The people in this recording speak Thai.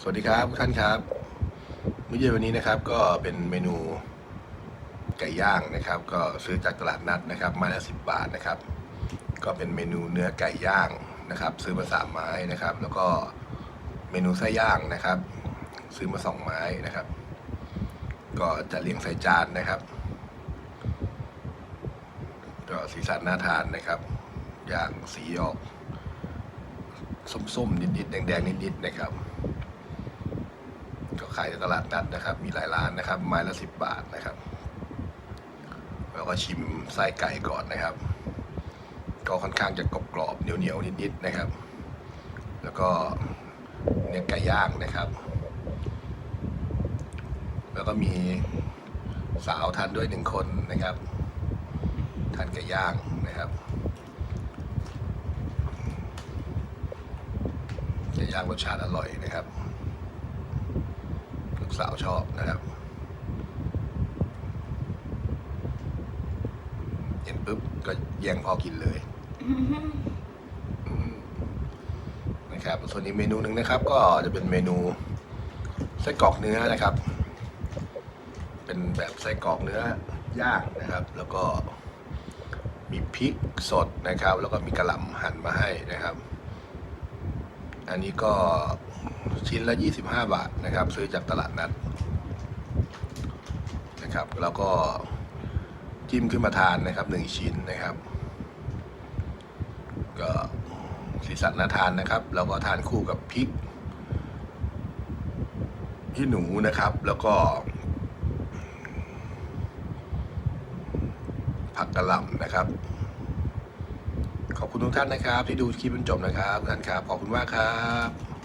สวัสดีครับทุกท่านครับมื้อเย็นวันนี้นะครับก็เป็นเมนูไก่ย่างนะครับ ก็ซื้อจากตลาดนัดนะครับไม้ละสิบบาทนะครับ ก็เป็นเมนูเนื้อไก่ย่างนะครับ ซื้อมาสามไม้นะครับ แล้วก็เมนูไส้ย่างนะครับ ซื้อมาสองไม้นะครับ ก็จะเรียงใส่จานนะครับก็สีสันน่าทานนะครับ อย่างสีออกส้มๆนิดๆแดงๆนิดๆนะครับ ขายในตลาดนัดนะครับ มีหลายร้านนะครับ ไม้ละสิบบาทนะครับ แล้วก็ชิมไส้ไก่ก่อนนะครับ ก็ค่อนข้างจะกรอบๆเหนียวๆนิดๆนะครับ แล้วก็เนื้อไก่ย่างนะครับ แล้วก็มีสาวทานด้วยหนึ่งคนนะครับทานไก่ย่างนะครับไก่ย่างรสชาติอร่อยนะครับ สาวชอบนะครับเห็นปุ๊บก็แย่งพ่อกินเลยอืมนะครับส่วนอีกเมนูหนึ่งนะครับ ก็จะเป็นเมนูไส้กรอกเนื้อนะครับ เป็นแบบไส้กรอกเนื้อย่างนะครับ แล้วก็มีพริกสดนะครับ แล้วก็มีกระหล่ำหั่นมาให้นะครับ อันนี้ก็ชิ้นละ 25 บาทนะครับ ซื้อจากตลาดนัดนะครับ แล้วก็จิ้มขึ้นมาทานนะครับหนึ่งชิ้นนะครับ ก็สีสันน่าทานนะครับ แล้วก็ทานคู่กับพริกที่หนูนะครับ แล้วก็ผักกระหล่ำนะครับ ขอบคุณทุกท่านนะครับ ที่ดูคลิปจนจบนะครับท่านครับขอบคุณมากครับ